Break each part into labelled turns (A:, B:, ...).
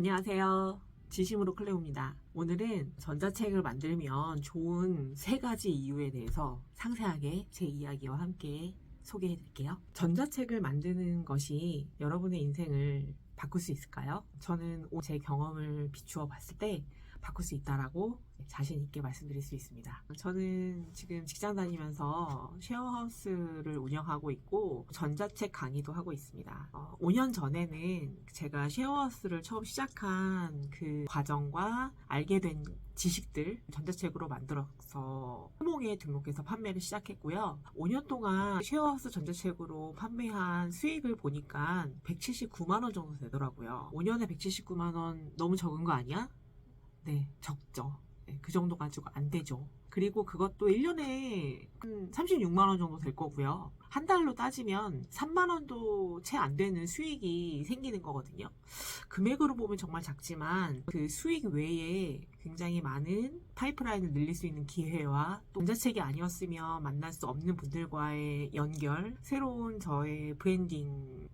A: 안녕하세요. 지심으로 클레오입니다. 오늘은 전자책을 만들면 좋은 세 가지 이유에 대해서 상세하게 제 이야기와 함께 소개해 드릴게요. 전자책을 만드는 것이 여러분의 인생을 바꿀 수 있을까요? 저는 제 경험을 비추어 봤을 때 바꿀 수 있다라고 자신 있게 말씀드릴 수 있습니다. 저는 지금 직장 다니면서 쉐어하우스를 운영하고 있고 전자책 강의도 하고 있습니다. 어, 5년 전에는 제가 쉐어하우스를 처음 시작한 그 과정과 알게 된 지식들 전자책으로 만들어서 호몽에 등록해서 판매를 시작했고요. 5년 동안 쉐어하우스 전자책으로 판매한 수익을 보니까 179만 원 정도 되더라고요. 5년에 179만 원 너무 적은 거 아니야? 네, 적죠. 네, 그 정도 가지고 안 되죠. 그리고 그것도 1년에 한 36만원 정도 될 거고요. 한 달로 따지면 3만원도 채 안 되는 수익이 생기는 거거든요. 금액으로 보면 정말 작지만 그 수익 외에 굉장히 많은 파이프라인을 늘릴 수 있는 기회와 또 전자책이 아니었으면 만날 수 없는 분들과의 연결, 새로운 저의 브랜딩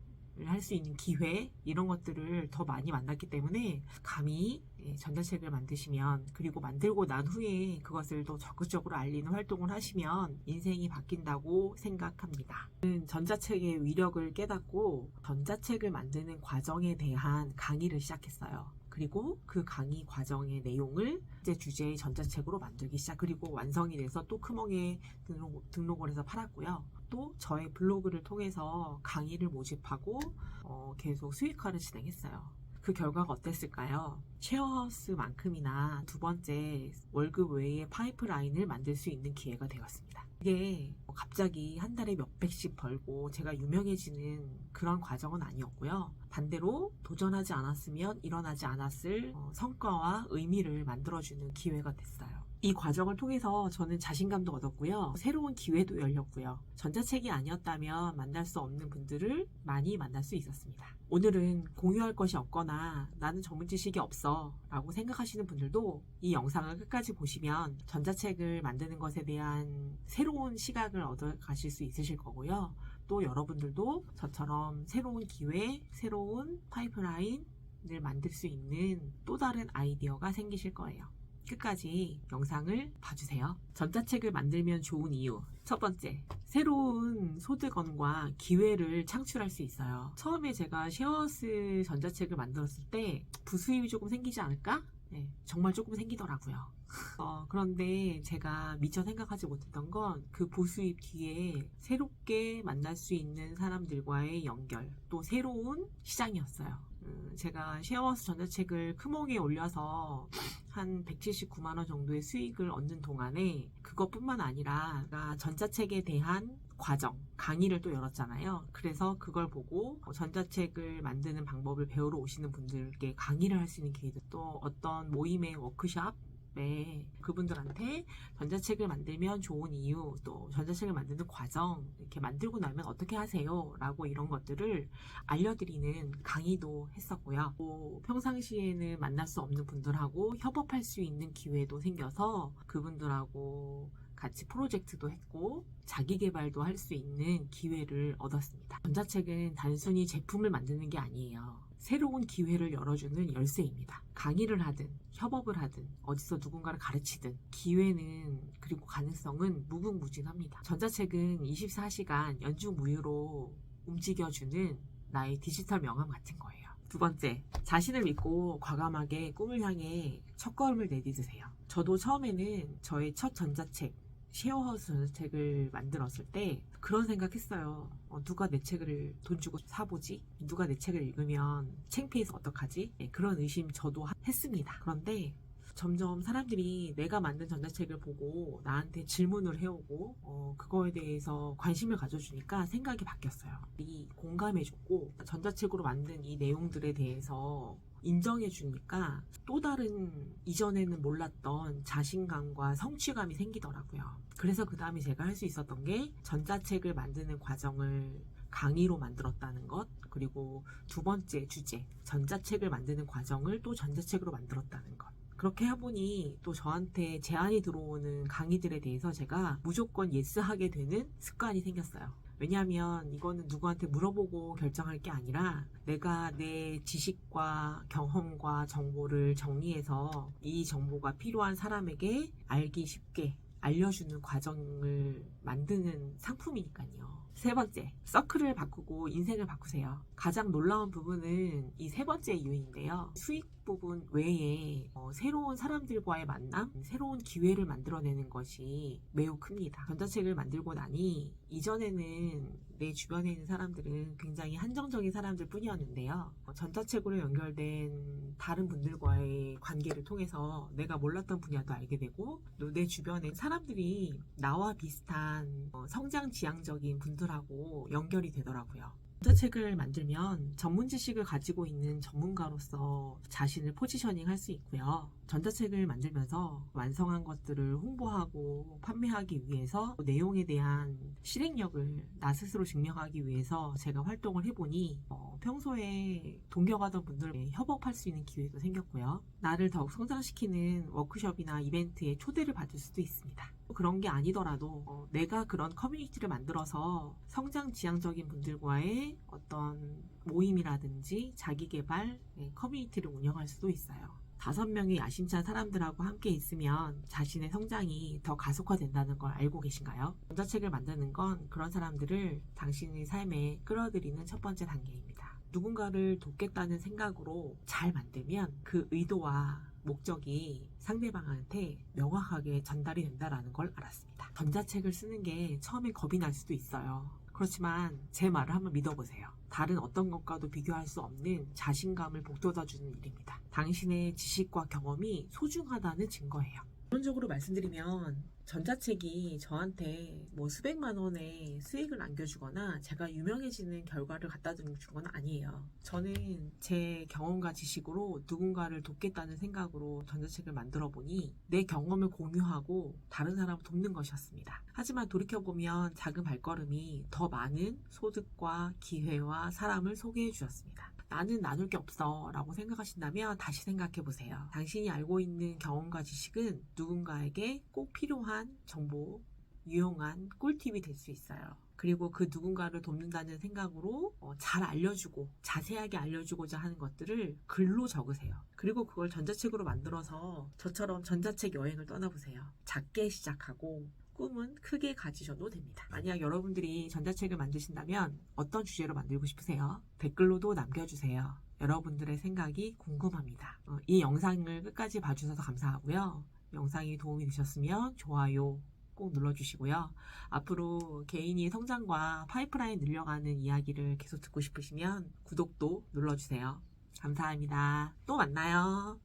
A: 할 수 있는 기회 이런 것들을 더 많이 만났기 때문에 감히 예, 전자책을 만드시면 그리고 만들고 난 후에 그것을 더 적극적으로 알리는 활동을 하시면 인생이 바뀐다고 생각합니다. 전자책의 위력을 깨닫고 전자책을 만드는 과정에 대한 강의를 시작했어요. 그리고 그 강의 과정의 내용을 이제 주제의 전자책으로 만들기 시작. 그리고 완성이 돼서 또 크몽에 등록, 등록을 해서 팔았고요. 또 저의 블로그를 통해서 강의를 모집하고 어, 계속 수익화를 진행했어요. 그 결과가 어땠을까요? 쉐어하우스만큼이나 두 번째 월급 외에 파이프라인을 만들 수 있는 기회가 되었습니다. 이게 뭐 갑자기 한 달에 몇백씩 벌고 제가 유명해지는 그런 과정은 아니었고요. 반대로 도전하지 않았으면 일어나지 않았을 어, 성과와 의미를 만들어주는 기회가 됐어요. 이 과정을 통해서 저는 자신감도 얻었고요. 새로운 기회도 열렸고요. 전자책이 아니었다면 만날 수 없는 분들을 많이 만날 수 있었습니다. 오늘은 공유할 것이 없거나 나는 전문 지식이 없어 라고 생각하시는 분들도 이 영상을 끝까지 보시면 전자책을 만드는 것에 대한 새로운 시각을 얻어 가실 수 있으실 거고요. 또 여러분들도 저처럼 새로운 기회, 새로운 파이프라인 을 만들 수 있는 또 다른 아이디어가 생기실 거예요. 끝까지 영상을 봐주세요. 전자책을 만들면 좋은 이유. 첫 번째, 새로운 소득원과 기회를 창출할 수 있어요. 처음에 제가 쉐어스 전자책을 만들었을 때 부수입이 조금 생기지 않을까? 네, 정말 조금 생기더라고요. 어, 그런데 제가 미처 생각하지 못했던 건그 부수입 뒤에 새롭게 만날 수 있는 사람들과의 연결, 또 새로운 시장이었어요. 음, 제가 쉐어하우스 전자책을 크몽에 올려서 한 179만 원 정도의 수익을 얻는 동안에 그것뿐만 아니라 전자책에 대한 과정, 강의를 또 열었잖아요. 그래서 그걸 보고 전자책을 만드는 방법을 배우러 오시는 분들께 강의를 할 수 있는 기회도 또 어떤 모임의 워크샵 네, 그분들한테 전자책을 만들면 좋은 이유, 또 전자책을 만드는 과정, 이렇게 만들고 나면 어떻게 하세요? 라고 이런 것들을 알려드리는 강의도 했었고요. 또 평상시에는 만날 수 없는 분들하고 협업할 수 있는 기회도 생겨서 그분들하고 같이 프로젝트도 했고 자기 개발도 할 수 있는 기회를 얻었습니다. 전자책은 단순히 제품을 만드는 게 아니에요. 새로운 기회를 열어주는 열쇠입니다. 강의를 하든 협업을 하든 어디서 누군가를 가르치든 기회는 그리고 가능성은 무궁무진합니다. 전자책은 24시간 연중무휴로 움직여주는 나의 디지털 명함 같은 거예요. 두 번째, 자신을 믿고 과감하게 꿈을 향해 첫 걸음을 내딛으세요. 저도 처음에는 저의 첫 전자책, 쉐어하우스 전자책을 만들었을 때 그런 생각했어요. 어, 누가 내 책을 돈 주고 사보지? 누가 내 책을 읽으면 창피해서 어떡하지? 네, 그런 의심 저도 하- 했습니다. 그런데 점점 사람들이 내가 만든 전자책을 보고 나한테 질문을 해오고 어, 그거에 대해서 관심을 가져주니까 생각이 바뀌었어요. 이 공감해줬고 전자책으로 만든 이 내용들에 대해서 인정해 주니까 또 다른 이전에는 몰랐던 자신감과 성취감이 생기더라고요. 그래서 그 다음에 제가 할 수 있었던 게 전자책을 만드는 과정을 강의로 만들었다는 것, 그리고 두 번째 주제, 전자책을 만드는 과정을 또 전자책으로 만들었다는 것. 그렇게 해보니 또 저한테 제안이 들어오는 강의들에 대해서 제가 무조건 예스하게 되는 습관이 생겼어요. 왜냐하면 이거는 누구한테 물어보고 결정할 게 아니라 내가 내 지식과 경험과 정보를 정리해서 이 정보가 필요한 사람에게 알기 쉽게 알려주는 과정을 만드는 상품이니까요. 세 번째, 서클을 바꾸고 인생을 바꾸세요. 가장 놀라운 부분은 이 세 번째 이유인데요. 수익 부분 외에 어, 새로운 사람들과의 만남, 새로운 기회를 만들어내는 것이 매우 큽니다. 전자책을 만들고 나니 이전에는 내 주변에 있는 사람들은 굉장히 한정적인 사람들 뿐이었는데요. 어, 전자책으로 연결된 다른 분들과의 관계를 통해서 내가 몰랐던 분야도 알게 되고 또 내 주변에 사람들이 나와 비슷한 어, 성장 지향적인 분들 하고 연결이 되더라고요. 전자책을 만들면 전문 지식을 가지고 있는 전문가로서 자신을 포지셔닝 할 수 있고요. 전자책을 만들면서 완성한 것들을 홍보하고 판매하기 위해서 내용에 대한 실행력을 나 스스로 증명하기 위해서 제가 활동을 해보니 어, 평소에 동경하던 분들에 협업할 수 있는 기회도 생겼고요. 나를 더욱 성장시키는 워크숍이나 이벤트에 초대를 받을 수도 있습니다. 그런 게 아니더라도 어, 내가 그런 커뮤니티를 만들어서 성장 지향적인 분들과의 어떤 모임이라든지 자기 개발 네, 커뮤니티를 운영할 수도 있어요. 다섯 명의 야심찬 사람들하고 함께 있으면 자신의 성장이 더 가속화된다는 걸 알고 계신가요? 전자책을 만드는 건 그런 사람들을 당신의 삶에 끌어들이는 첫 번째 단계입니다. 누군가를 돕겠다는 생각으로 잘 만들면 그 의도와 목적이 상대방한테 명확하게 전달이 된다라는 걸 알았습니다. 전자책을 쓰는 게 처음에 겁이 날 수도 있어요. 그렇지만 제 말을 한번 믿어보세요. 다른 어떤 것과도 비교할 수 없는 자신감을 북돋아주는 일입니다. 당신의 지식과 경험이 소중하다는 증거예요. 결론적으로 말씀드리면 전자책이 저한테 뭐 수백만 원의 수익을 안겨주거나 제가 유명해지는 결과를 갖다 준건 아니에요. 저는 제 경험과 지식으로 누군가를 돕겠다는 생각으로 전자책을 만들어 보니 내 경험을 공유하고 다른 사람을 돕는 것이었습니다. 하지만 돌이켜보면 작은 발걸음이 더 많은 소득과 기회와 사람을 소개해 주었습니다. 나는 나눌 게 없어 라고 생각하신다면 다시 생각해 보세요. 당신이 알고 있는 경험과 지식은 누군가에게 꼭 필요한 정보, 유용한 꿀팁이 될 수 있어요. 그리고 그 누군가를 돕는다는 생각으로 어, 잘 알려주고 자세하게 알려주고자 하는 것들을 글로 적으세요. 그리고 그걸 전자책으로 만들어서 저처럼 전자책 여행을 떠나보세요. 작게 시작하고 꿈은 크게 가지셔도 됩니다. 만약 여러분들이 전자책을 만드신다면 어떤 주제로 만들고 싶으세요? 댓글로도 남겨주세요. 여러분들의 생각이 궁금합니다. 어, 이 영상을 끝까지 봐주셔서 감사하고요. 영상이 도움이 되셨으면 좋아요 꼭 눌러주시고요. 앞으로 개인이 성장과 파이프라인 늘려가는 이야기를 계속 듣고 싶으시면 구독도 눌러주세요. 감사합니다. 또 만나요.